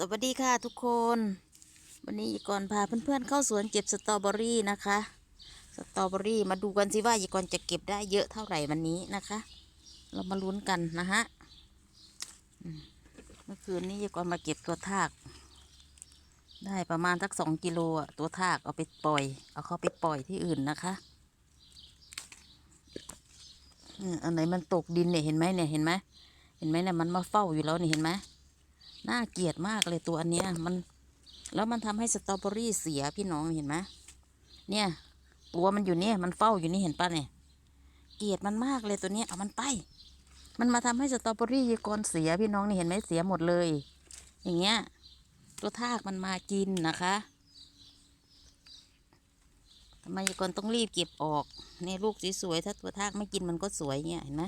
สวัสดีค่ะทุกคน วันนี้อีกอนพาเพื่อนๆเข้าสวนเก็บสตรอเบอรี่นะคะ สตรอเบอรี่มาดูกันสิว่าอีกอนจะเก็บได้เยอะเท่าไหร่วันนี้นะคะ เรามาลุ้นกันนะฮะเมื่อคืนนี้อีกอนมาเก็บตัวทาก ได้ประมาณสักสองกิโลอะตัวทากเอาไปปล่อย เอาเข้าไปปล่อยที่อื่นนะคะอันไหนมันตกดินเนี่ยเห็นไหมเนี่ยเห็นไหมเห็นไหมเนี่ยมันมาเฝ้าอยู่แล้วนี่เห็นไหม น่าเกลียดมากเลยตัวอันเนี้ยมัน แล้วมันทำให้สตรอเบอรี่เสียพี่น้องเห็นไหมเนี่ย ตัวมันอยู่เนี่ยมันเฝ้าอยู่นี่เห็นปะเนี่ยเกลียดมันมากเลยตัวเนี้ยเอามันไป มันมาทำให้สตรอเบอรี่ยีกรเสียพี่น้องนี่เห็นไหมเสียหมดเลย อย่างเงี้ย ตัวทากมันมากินนะคะทำไมยีกรต้องรีบเก็บออกนี่ลูกสวยๆถ้าตัวทากไม่กินมันก็สวยเงี้ยเห็นไหม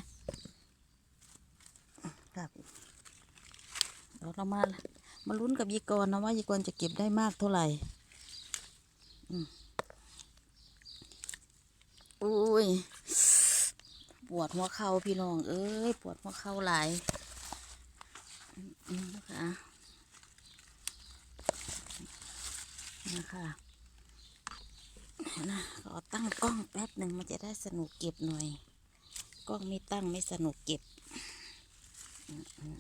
ครับ เดี๋ยวเรามามาลุ้นกับยีกรนะว่ายีกรจะเก็บได้มากเท่าไหร่อุ้ยปวดหัวเข่าพี่น้อง เอ้ยปวดหัวเข่าหลายนะคะนะคะนะขอตั้งกล้องแป๊บหนึ่งมันจะได้สนุกเก็บหน่อย กล้องไม่ตั้งไม่สนุกเก็บอืม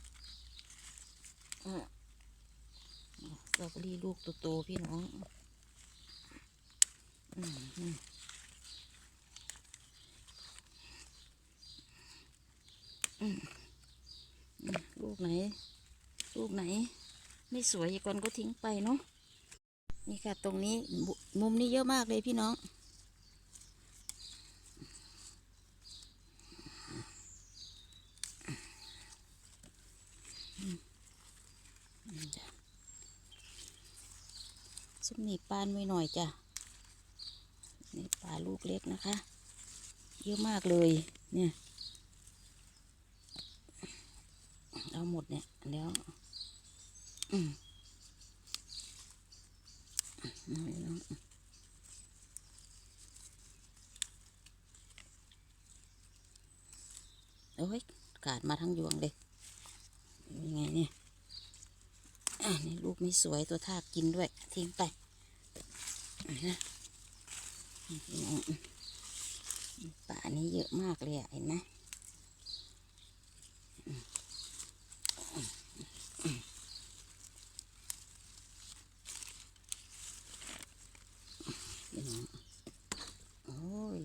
สตรอเบอรี่ลูกโตๆพี่น้องอืมลูกไหน ลูกไหน ไม่สวยอีกคนก็ทิ้งไปเนาะนี่ค่ะตรงนี้มุมนี้เยอะมากเลยพี่น้อง ซุปนี่ปานไว้หน่อยจ้ะนี่ปลาลูกเล็กนะคะ เยอะมากเลย เนี่ย เอาหมดเนี่ย แล้วอืมเอาอีกแล้วโอ้ยกาดมาทั้งยวงเลยยังไงเนี่ย อะนี่ลูกไม่สวยตัวทากกินด้วย ทิ้งไปนะป่านี้เยอะมากเลยอะเห็นไหมอืมอืมพี่น้องโอ้ย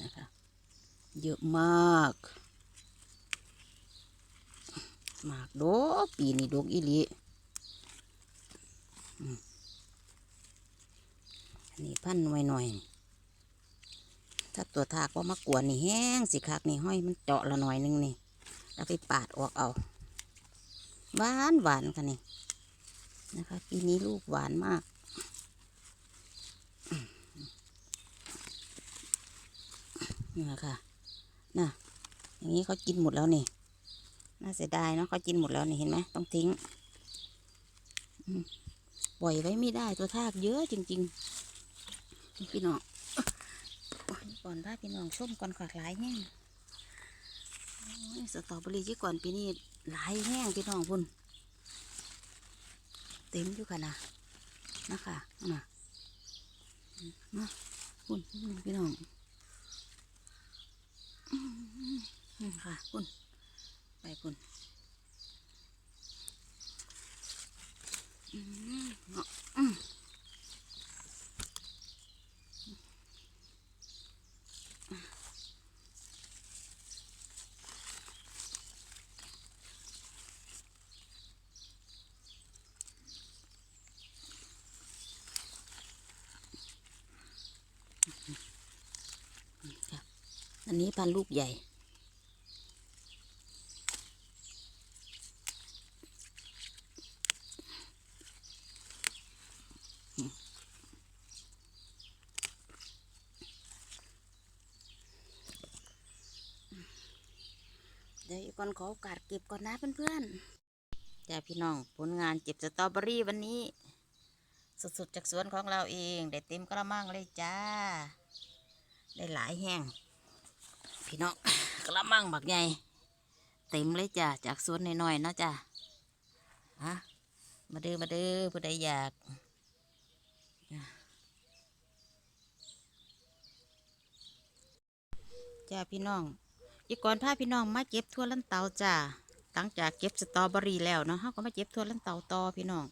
นะคะ เยอะมาก หมากโดกปีนี้ดกอีหลีอันนี้พันหน่อยหน่อยถ้าตัวทากว่ามากวนนี่แห้งสิคักนี่ห้อยมันเจาะละหน่อยนึงนี่แล้วไปปาดออกเอาหวานหวานค่ะนี่นะคะปีนี้ลูกหวานมากนี่ค่ะน่ะอย่างนี้เขากินหมดแล้วนี่ น่าเสียดายเนาะเขากินหมดแล้วนี่เห็นไหมต้องทิ้งปล่อยไว้ไม่ได้ตัวทากเยอะจริงๆพี่น้องก่อนพาพี่น้องส้มก่อนขากหลายแห้งสตรอเบอรี่ที่ก่อนปีนี้หลายแห้งพี่น้องพุ่นเต็มอยู่ค่ะนะนะคะนะนะพุ่นพี่น้องค่ะพุ่น ไปคุณอืมเนาะอืมค่ะอันนี้พันลูกใหญ่ เดี๋ยวอีกคนขอโอกาสเก็บก่อนนะเพื่อนๆจ้าพี่น้องผลงานเก็บสตรอเบอรี่วันนี้ สดๆจากสวนของเราเองได้เต็มกระมังเลยจ้า ได้หลายแห้งพี่น้องกระมังบักใหญ่เต็มเลยจ้าจากสวนน้อยๆเนาะจ้าฮะมาเด้อมาเด้อผู้ใดอยากจ้าพี่น้อง อีกก่อนพาพี่น้องมาเก็บทั่วลันเตาจ้าหลังจากเก็บสตรอเบอรี่แล้วเนาะเขาก็มาเก็บทั่วลันเตาต่อพี่น้อง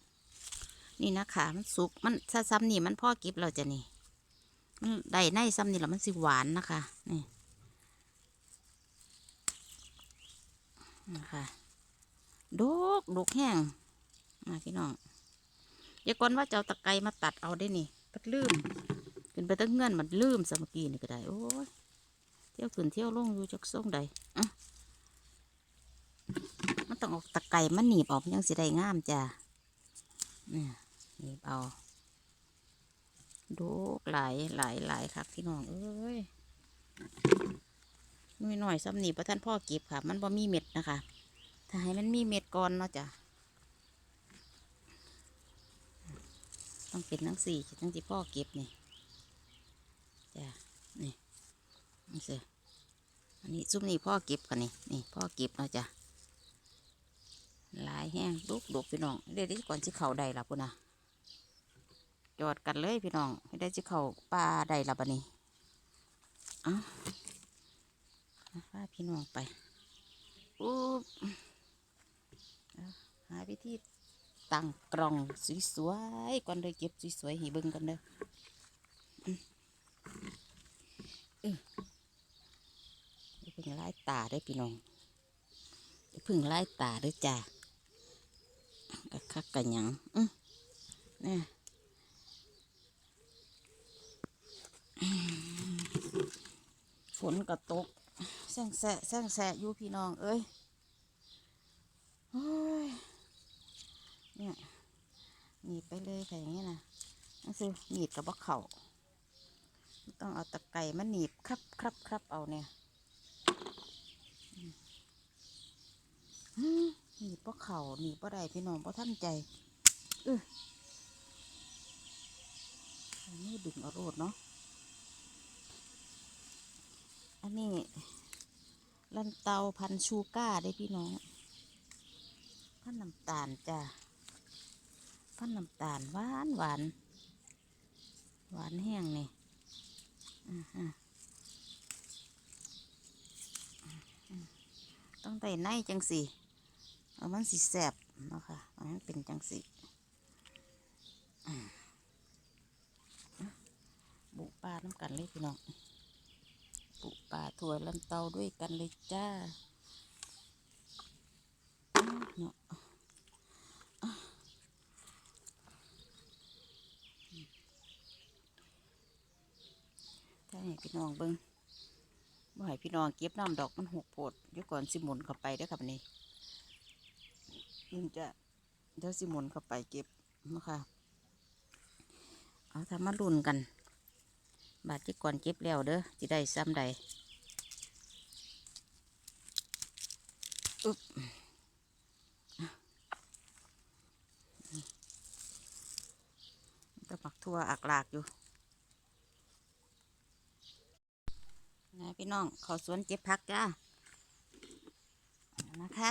นี่นะคะมันสุกมันถ้าซ้ำนี่มันพ่อเก็บเราจะนี่มันได้ในซ้ำนี่แล้วมันสิหวานนะคะนี่นะคะดกดกแห้งมาพี่น้องอย่าก่อนว่าจะเอาตะไคร้มาตัดเอาได้นี่ปัดลืมขึ้นไปตั้งเงื่อนมันลืมสมกี้นี่ก็ได้โอ้ย เที่ยวขึ้นเที่ยวลงอยู่จากส่งใดอะมันต้องออกตะไคร้มันหนีบออกยังสิได้งามจ้ะเนี่ยนี่เอาดูหลายหลายหลายครับพี่น้องเอ้ยน้อยหน่อยซ้ำนี่ประท่านพ่อเก็บค่ะ มันบ่มีเม็ดนะคะ ถ้าให้มันมีเม็ดก่อนเนาะจ้ะต้องเป็นทั้งสี่ทั้งที่พ่อเก็บนี่จ้ะนี่ นี่สิอันนี้ซุ้มนี่พ่อเก็บกันนี่นี่พ่อเก็บเนาะจ้ะหลายแห้งลุกลุกพี่น้องเดี๋ยวนี้ก่อนที่เขาใดล่ะปุ่นนะจอดกันเลยพี่น้องให้ได้ที่เขาป่าใดล่ะบันนี้เอะพาพี่น้องไปอุ๊บหาวิธีตั้งกล่องสวยๆก่อนเลยเก็บสวยๆให้เบิ่งกันเด้อมอืออย่าเพิ่ง ไล่ตาเด้พี่น้องอย่าพิ่งไล่ตาด้อจ้ากะคักกะหยังอืมเนี่ยฝนก็ตกแซงแสะแซงแสะอยู่พี่น้อง เอ้ยเนี่ยหนีบไปเลยค่ะอย่างนี้นะนั่นคือหนีบกับว่าเข่าต้องเอาตะไคร้มาหนีบครับครับครับเอาเนี่ยอืม หนีบเพราะเข่าหนีบเพราะใดพี่น้องเพราะท่านใจเอออันนี้ดึงเอาโรดเนาะ อันนี้ลันเตาพันชูก้าได้พี่น้องพันน้ำตาลจ้ะพันน้ำตาลหวานหวานหวานแห้งนี่อ่าฮะอืมต้องได้ในจังสิ เอามันสิแสบเนาะค่ะเอามันเป็นจังสิอืมบุปลาน้ำกันเลยพี่น้องบุปลาถั่วลันเตาด้วยกันเลยจ้าเนาะถ้าให้พี่น้องเบิ้งบ่ให้พี่น้องเก็บน้ำดอกมันหกโพดเดี๋ยวก่อนสิหมุนเข้าไปเด้อครับนี่ มันจะเดี๋ยวสิหมุนเข้าไปเก็บนะคะเอาทำมาลุ่นกัน บาทที่ก่อนเก็บแล้วเด้อจะได้ซ้ำใดอึ๊บต้องหมักทั่วอักลากอยู่นะพี่น้องขาสวนเก็บผักจ้านะคะ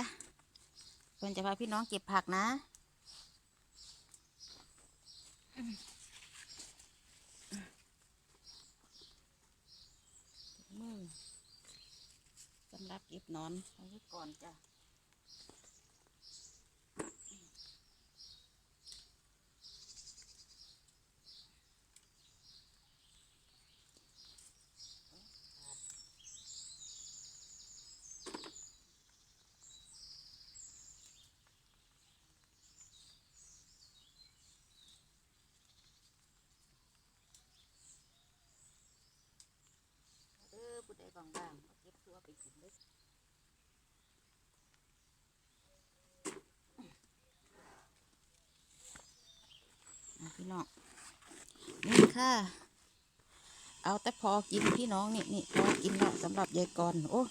พื่อนจะพาพี่น้องเก็บผักนะ มือสำหรับเก็บนอนเอาไว้ก่อนจ้ะ ผู้ใดบางๆเอาเก็บตัวไปกินเลยพี่น้องนี่ค่ะ เอาแต่พอกินพี่น้องนี่นี่พอกินแล้วสำหรับยายกรโอ้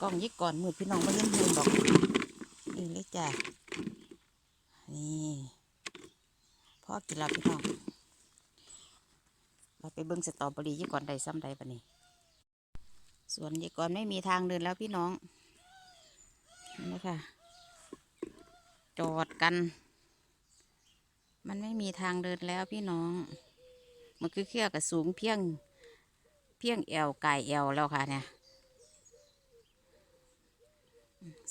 กล้องยี่ก่อนมือพี่น้องไม่เห็นเห็นดอกนี่เลยจ้ะนี่พอกินแล้วพี่น้องเราไปเบิ้งสตรอเบอรี่ยี่ก่อนใดซ้ำใดปะนี่ สวนยี่ก่อนไม่มีทางเดินแล้วพี่น้องนี่นะคะจอดกัน มันไม่มีทางเดินแล้วพี่น้อง มันคือเขี้ยกับสูงเพียง เพียงแอวไก่แอวแล้วค่ะเนี่ย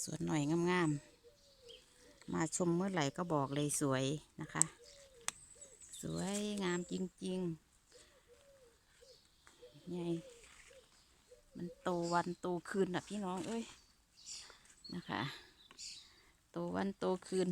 สวนหน่อยงามๆ มาชมเมื่อไหร่ก็บอกเลยสวยนะคะ สวยงามจริงๆไง มันโตวันโตคืนนะพี่น้องเอ้ยนะคะ โตวันโตคืน